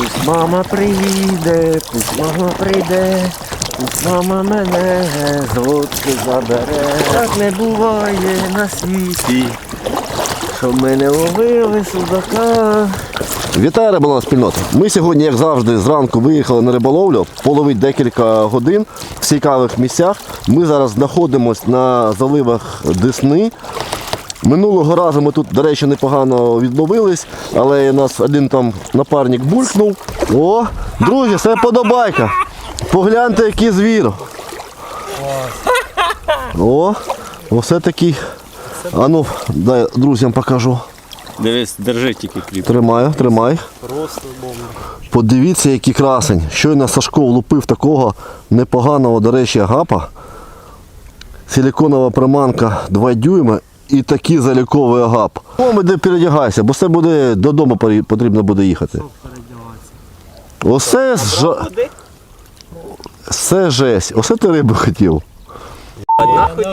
Пусть мама приїде, пусть мама прийде, пусть мама мене з забере. Так не буває на світі, щоб ми не ловили судака. Вітаю риболовна спільнота. Ми сьогодні, як завжди, зранку виїхали на риболовлю, половить декілька годин в цікавих місцях. Ми зараз знаходимося на заливах Десни. Минулого разу ми тут, до речі, непогано відловились, але у нас один там напарник булькнув. О, друзі, це подобайка. Погляньте, який звір. О, оце такий. А ну, дай друзям покажу. Дивись, держи тільки кліп. Тримаю, тримай. Просто бомба. Подивіться, який красень. Щойно Сашко влупив такого непоганого, до речі, гапа. Силіконова приманка 2 дюйма і такий заліковий агап. О, де передягайся, бо це буде додому потрібно буде їхати. Оце ж... Це жесть. Оце ти риби хотів. Нахуй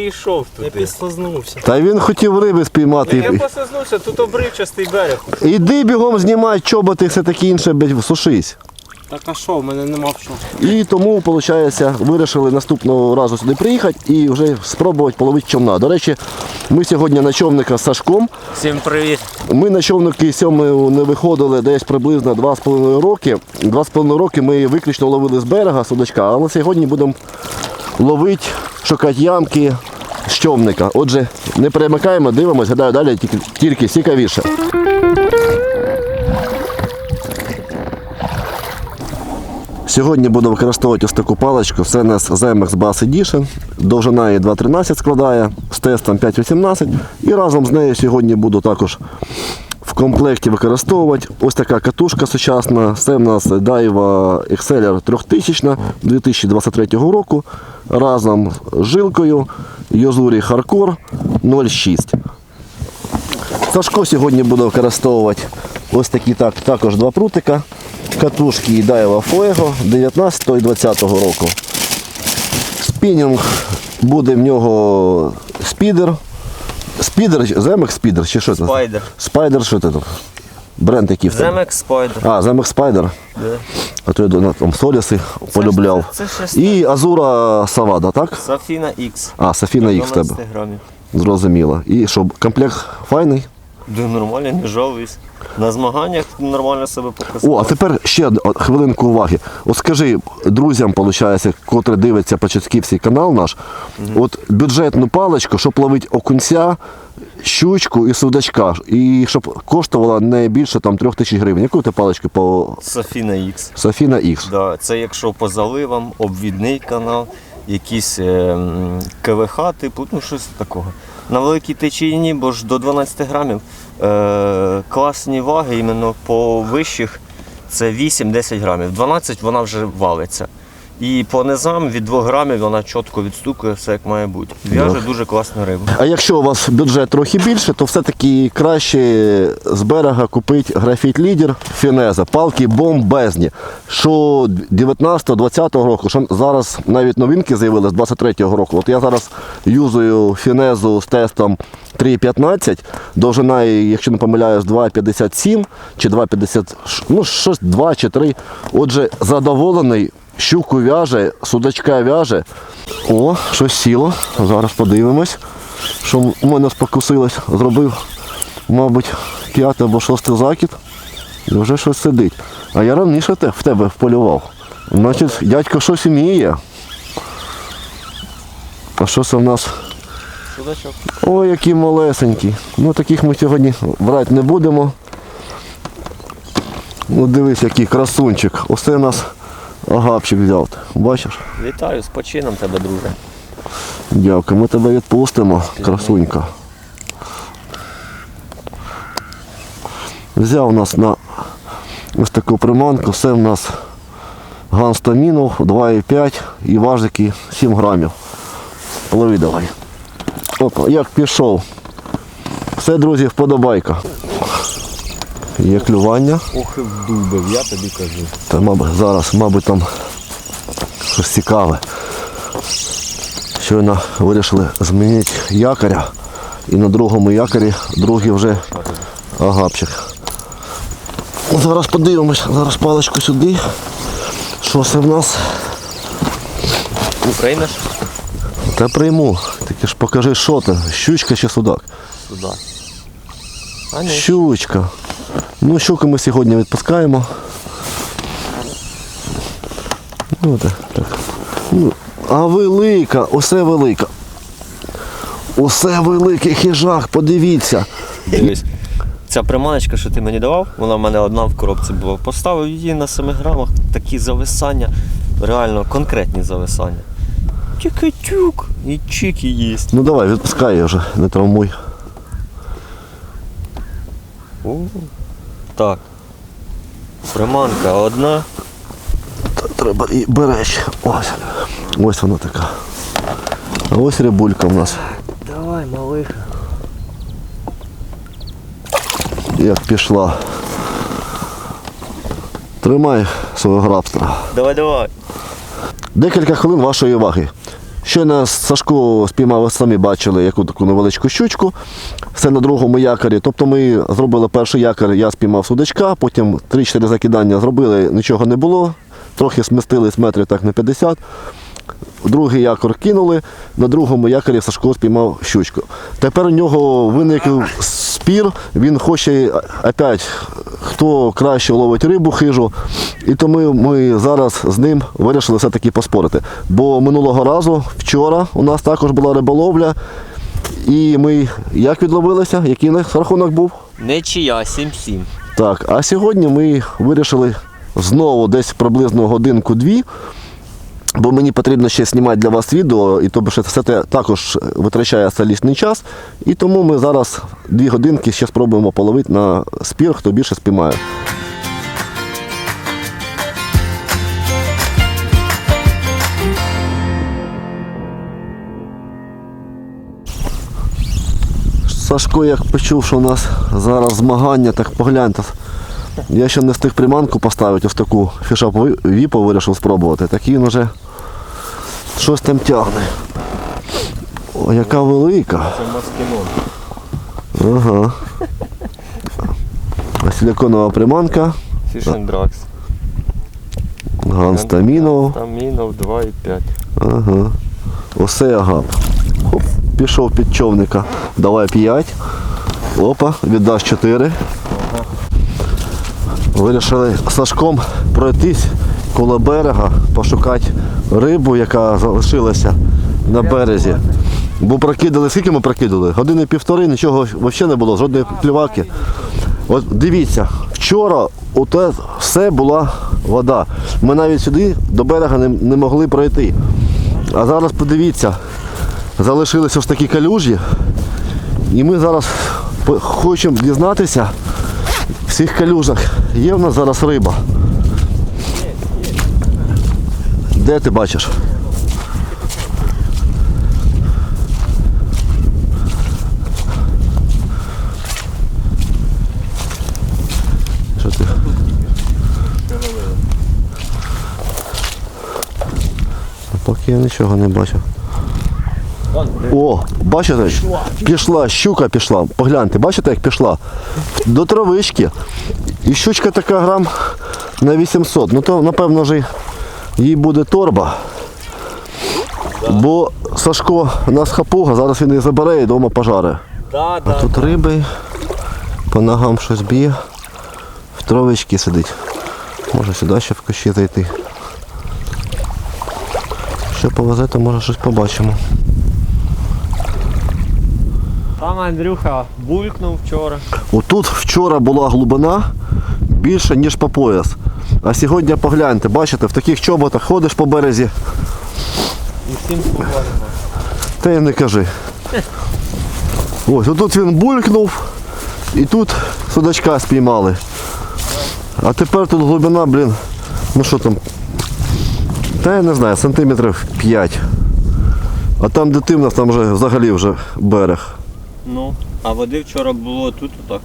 йшов Я туди. підслизнувся. Та він хотів риби спіймати. Я посознувся, тут обривчастий берег. Іди бігом знімай чоботи, все таке інше, сушись. Так а що, в мене нема в що. І тому, виходить, вирішили наступного разу сюди приїхати і вже спробувати половити човна. До речі, ми сьогодні на човника з Сашком. Всім привіт. Ми на човники сьомою не виходили десь приблизно 2,5 роки. 2,5 роки ми виключно ловили з берега судачка, але сьогодні будемо ловити, шукати ямки з човника. Отже, не перемикаємо, дивимося, гадаю, далі тільки, тільки цікавіше. Сьогодні буду використовувати ось таку паличку. Це у нас ZMX Bass Edition. Довжина її 2,13 складає, з тестом 5,18. І разом з нею сьогодні буду також в комплекті використовувати. Ось така катушка сучасна. Це в нас Daiwa Exceller 3000 2023 року. Разом з жилкою Yozuri Hardcore 06. Сашко сьогодні буде використовувати ось такі так, також два прутика. Катушки і Daiwa 19 і 20 року. Спінінг буде в нього спідер. Спідер, земек спідер чи що це? Спайдер. Спайдер, що це? там? Бренд який в тебе? Земек спайдер. А, замок Спайдер. А то я думаю, там Соліси полюбляв. це щось І Азура Савада, так? Софіна X. А, Софіна Х в тебе. грамів. Зрозуміло. І що, комплект файний? Да, нормально, не жалуюсь. На змаганнях нормально себе показав. О, а тепер ще од- хвилинку уваги. От скажи друзям, виходить, котрі дивиться початківський канал наш, от бюджетну паличку, щоб ловити окунця, щучку і судачка, і щоб коштувала не більше там, трьох тисяч гривень. Яку ти паличку по Софіна X. Софіна Х? Да, це якщо по заливам, обвідний канал, якісь е, м, КВХ, типу, ну щось такого. На великій течійні, бо ж до 12 грамів е, класні ваги, іменно по вищих це 8-10 грамів. 12 вона вже валиться. І по низам від 2 грамів вона чітко відстукує все як має бути. В'яже дуже класну рибу. А якщо у вас бюджет трохи більше, то все-таки краще з берега купити графіт лідер Фінеза, палки бомбезні. Що 19-20 року, що зараз навіть новинки з'явилися з 23-го року. От я зараз юзую Фінезу з тестом 3,15, довжина, якщо не помиляюсь, 2,57 чи 2,50, ну щось 2 чи 3. Отже, задоволений, щуку в'яже, судачка в'яже. О, щось сіло. Зараз подивимось, що в мене спокусилось. Зробив, мабуть, п'ятий або шостий закид. І вже щось сидить. А я раніше в тебе вполював. Значить, дядько щось вміє. А що це в нас? Судачок. Ой, який малесенький. Ну таких ми сьогодні брати не будемо. Ну дивись, який красунчик. Оце нас агапчик взяв. Бачиш? Вітаю з почином тебе, друже. Дякую, ми тебе відпустимо, красунька. Взяв нас на ось таку приманку, все в нас ганстамінов 2,5 і важики 7 грамів. Лови давай. Опа, як пішов. Все, друзі, вподобайка. Є клювання. Ох і вдубив, я тобі кажу. Та, мабуть, зараз, мабуть, там щось цікаве. Щойно вирішили змінити якоря. І на другому якорі другий вже агапчик. Зараз подивимось, зараз паличку сюди. Що це в нас? Приймеш? Та прийму. Тільки ж покажи, що це. Щучка чи судак? Сюди. А. Щучка. Ну, щуку ми сьогодні відпускаємо. Ну, так, так. Ну, а велика, усе велика. Усе великий хижак, подивіться. Дивись. Ця приманочка, що ти мені давав, вона в мене одна в коробці була. Поставив її на 7 грамах, такі зависання, реально конкретні зависання. Тільки тюк і чик і їсть. Ну давай, відпускай її вже, не травмуй. О, Так. Приманка одна. Та Треба і береш. Ось. Ось вона така. А ось рибулька в нас. Давай, малиха. Як пішла. Тримай свого грабстра. Давай, давай. Декілька хвилин вашої уваги. Щойно Сашко спіймав, самі бачили яку таку невеличку щучку. Все на другому якорі. Тобто ми зробили перший якор, я спіймав судачка, потім 3-4 закидання зробили, нічого не було. Трохи смістились метрів так на 50. Другий якор кинули, на другому якорі Сашко спіймав щучку. Тепер у нього виник спір, він хоче опять, хто краще ловить рибу хижу. І тому ми зараз з ним вирішили все-таки поспорити. Бо минулого разу, вчора, у нас також була риболовля. І ми як відловилися, який у нас рахунок був? Нечия, 7-7. Так, а сьогодні ми вирішили знову десь приблизно годинку-дві. Бо мені потрібно ще знімати для вас відео, і тобто що це також витрачає солісний час. І тому ми зараз дві годинки ще спробуємо половити на спір, хто більше спіймає. Сашко, як почув, що у нас зараз змагання, так погляньте. Я ще не встиг приманку поставити, ось таку фішап віпо вирішив спробувати. Так він вже щось там тягне. О, яка велика. Це маскинон. Ага. Силиконова приманка. Фішен Дракс. Ганстамінов. Тамінов 2,5. Ага. Осе агап. Хоп, пішов під човника. Давай 5. Опа, віддасть 4. Вирішили Сашком пройтись коло берега, пошукати рибу, яка залишилася на березі. Бо прокидали, скільки ми прокидали? Години півтори, нічого взагалі не було, жодної пліваки. От дивіться, вчора оте все була вода. Ми навіть сюди до берега не, не могли пройти. А зараз подивіться, залишилися ось такі калюжі. І ми зараз хочемо дізнатися, в цих калюжах є в нас зараз риба. Де ти бачиш? Що ти? Поки я нічого не бачив. О, бачите, пішла, щука пішла. Погляньте, бачите, як пішла? До травички. І щучка така грам на 800. Ну то, напевно, вже їй буде торба. Бо Сашко у нас хапуга, зараз він її забере і вдома пожаре. Да, А тут риби, по ногам щось б'є, в травичці сидить. Може сюди ще в кущі зайти. Що повезе, то може щось побачимо. Там Андрюха булькнув вчора. Отут вчора була глибина більше, ніж по пояс. А сьогодні погляньте, бачите, в таких чоботах ходиш по березі, І всім спокійно. та й не кажи. Ось, отут він булькнув і тут судачка спіймали. А тепер тут глибина, блін, ну що там, та я не знаю, сантиметрів 5. А там де ти в нас там вже взагалі вже берег. Ну, а води вчора було тут отак.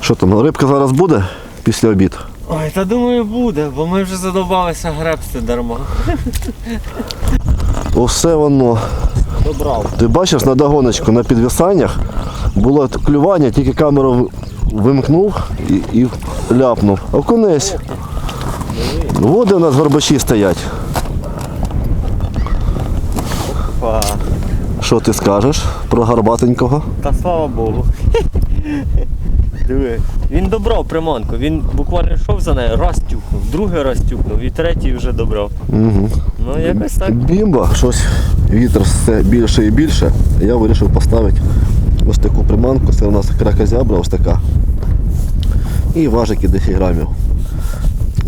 Що там, рибка зараз буде після обід? Ой, та думаю буде, бо ми вже задовбалися гребсти дарма. Усе воно. Добрав. Ти бачиш на догоночку на підвисаннях було клювання, тільки камеру вимкнув і, і ляпнув. Окунись. Води у нас горбачі стоять. Що ти скажеш про гарбатенького? Та слава Богу. Диви. Він добрав приманку. Він буквально йшов за нею, раз тюкнув, другий раз тюкнув і третій вже добрав. Угу. Ну якось так. Бімба, щось вітер все більше і більше. Я вирішив поставити ось таку приманку. Це у нас кракозябра ось така. І важики 10 грамів.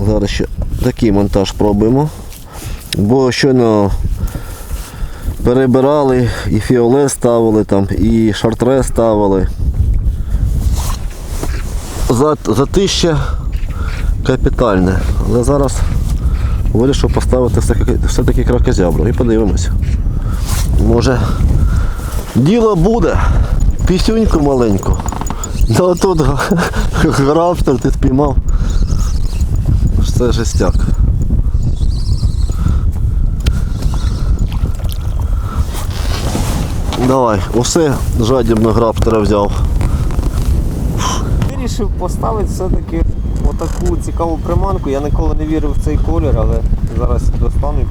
Зараз ще такий монтаж пробуємо. Бо щойно перебирали, і фіолет ставили, там, і шартре ставили. За, затище капітальне. Але зараз вирішив поставити все-таки, кракозябру і подивимося. Може діло буде. Пісюньку маленьку. Ну тут графтер ти спіймав. Це жестяк. Давай, усе жадібно граптера взяв. Вирішив поставити все-таки отаку цікаву приманку. Я ніколи не вірив в цей колір, але зараз достану і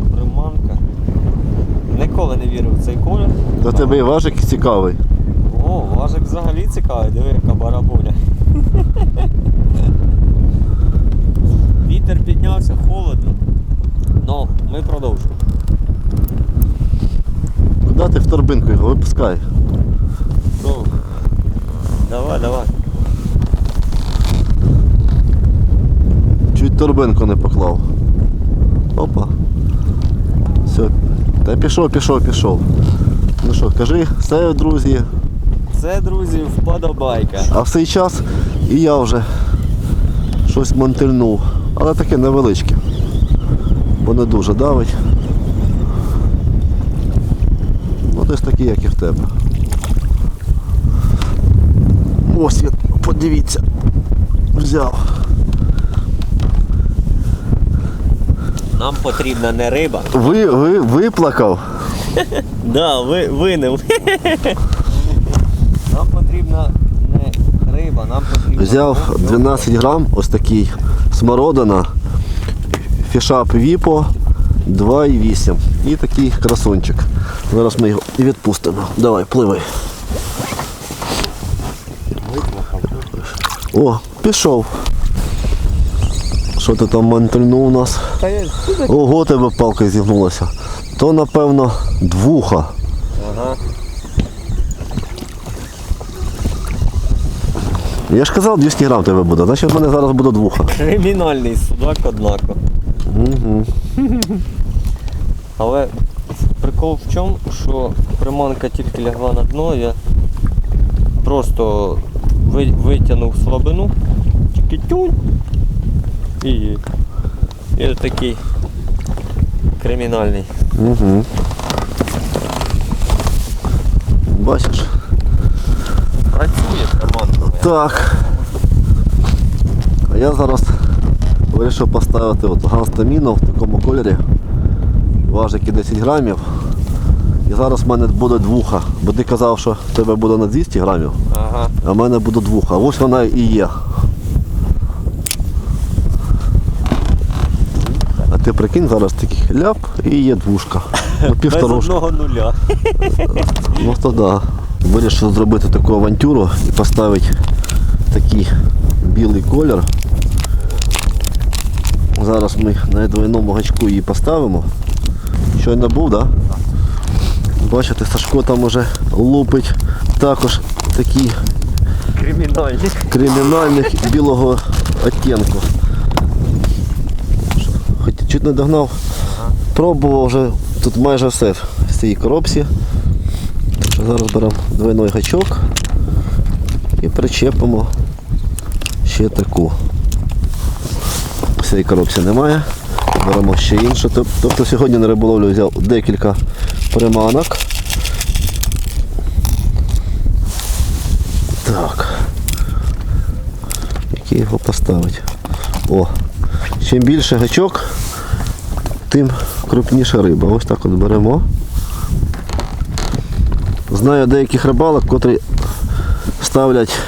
приманка. Ніколи не вірив в цей колір. До тебе і важик цікавий. О, важик взагалі цікавий, диви, яка барабуля. Вітер піднявся, холодно. Ну, ми продовжуємо. Куди ти в торбинку його випускай. Продовжуємо. Давай, давай. Чуть торбинку не поклав. Опа. Все. Та пішов, пішов, пішов. Ну що, кажи, все, друзі. Це, друзі, вподобайка. А в цей час і я вже щось монтильнув. Але таке невеличке. Бо не дуже давить. Ну десь такі, як і в тебе. Ось він, подивіться. Взяв. Нам потрібна не риба. Ви, ви, виплакав. Да, ви, винив. Нам потрібна не риба, нам потрібна. Взяв 12 грам, ось такий смородина, фішап Віпо 2,8 і такий красунчик. Зараз ми його і відпустимо. Давай, пливай. О, пішов. Що ти там мантильнув у нас? Ого, тебе палка зігнулася. То напевно двуха. Ага. Я ж казав, 200 грам тебе буде, значить в мене зараз буде двуха. Кримінальний судак, однако. Угу. Але прикол в чому, що приманка тільки лягла на дно, я просто ви- витягнув слабину, тільки тюнь і, і такий кримінальний. Угу. Бачиш? Працює приманка. моя. Так. А я зараз вирішив поставити от ганстаміну в такому кольорі. Важики 10 грамів. І зараз в мене буде двуха. Бо ти казав, що в тебе буде на 200 грамів, Ага. а в мене буде двуха. Ось вона і є. А ти прикинь, зараз такий ляп і є двушка. Ну, Без одного нуля. Ну то да. Вирішив зробити таку авантюру і поставити такий білий колір. Зараз ми на двойному гачку її поставимо. Щойно був, так? Да? Бачите, Сашко там уже лупить також такий Кримінальний. кримінальних білого оттінку. Хоч чуть не догнав. Пробував вже тут майже все в цій коробці. Так зараз беремо двойний гачок і причепимо ще таку. Цій коробці немає. Беремо ще іншу. Тобто сьогодні на риболовлю взяв декілька приманок. і його поставити. О, чим більше гачок, тим крупніша риба. Ось так от беремо. Знаю деяких рибалок, котрі ставлять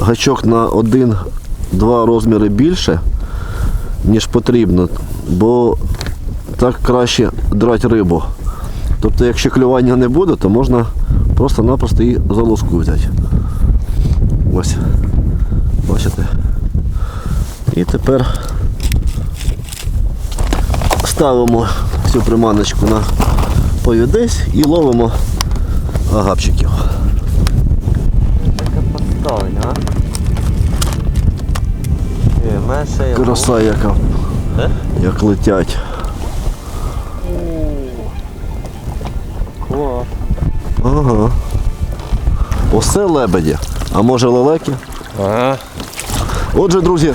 гачок на один-два розміри більше, ніж потрібно, бо так краще драти рибу. Тобто, якщо клювання не буде, то можна просто-напросто і за луску взяти. Ось. Бачите. І тепер ставимо цю приманочку на повідець і ловимо агапчиків. Таке поставить, а? Е, Краса яка, Е? як летять. Клас. Ага. Усе лебеді. А може лелеки? Ага. Отже, друзі,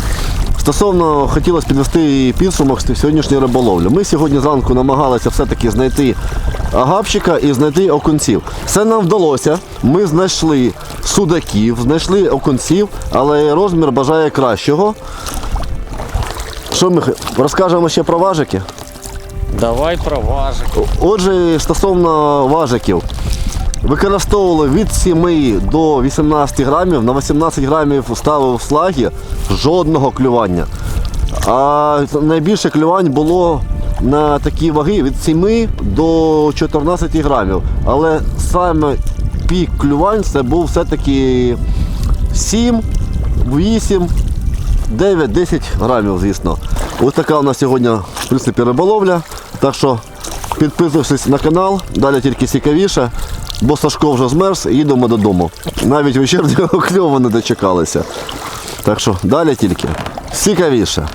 стосовно хотілося підвести підсумок з сьогоднішньої риболовлі. Ми сьогодні зранку намагалися все-таки знайти агапчика і знайти окунців. Все нам вдалося. Ми знайшли судаків, знайшли окунців, але розмір бажає кращого. Що ми розкажемо ще про важики? Давай про важик. Отже, стосовно важиків, використовували від 7 до 18 грамів, на 18 грамів ставив слаги, жодного клювання. А найбільше клювань було на такі ваги від 7 до 14 грамів. Але саме пік клювань це був все-таки 7, 8, 9-10 грамів, звісно. Ось така у нас сьогодні в принципі риболовля. Так що підписуйтесь на канал, далі тільки цікавіше, бо Сашко вже змерз і їдемо додому. Навіть вечірнього кльову не дочекалися. Так що далі тільки цікавіше.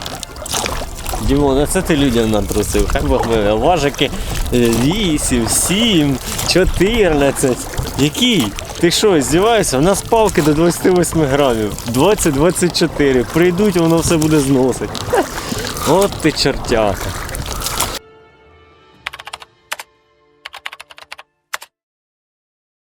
Дімон, а це ти людям натрусив. Хай Бог мене. Важики 8, 7, 14. Який? Ти що, здіваєшся? У нас палки до 28 грамів. 20-24. Прийдуть, воно все буде зносити. От ти чортяка.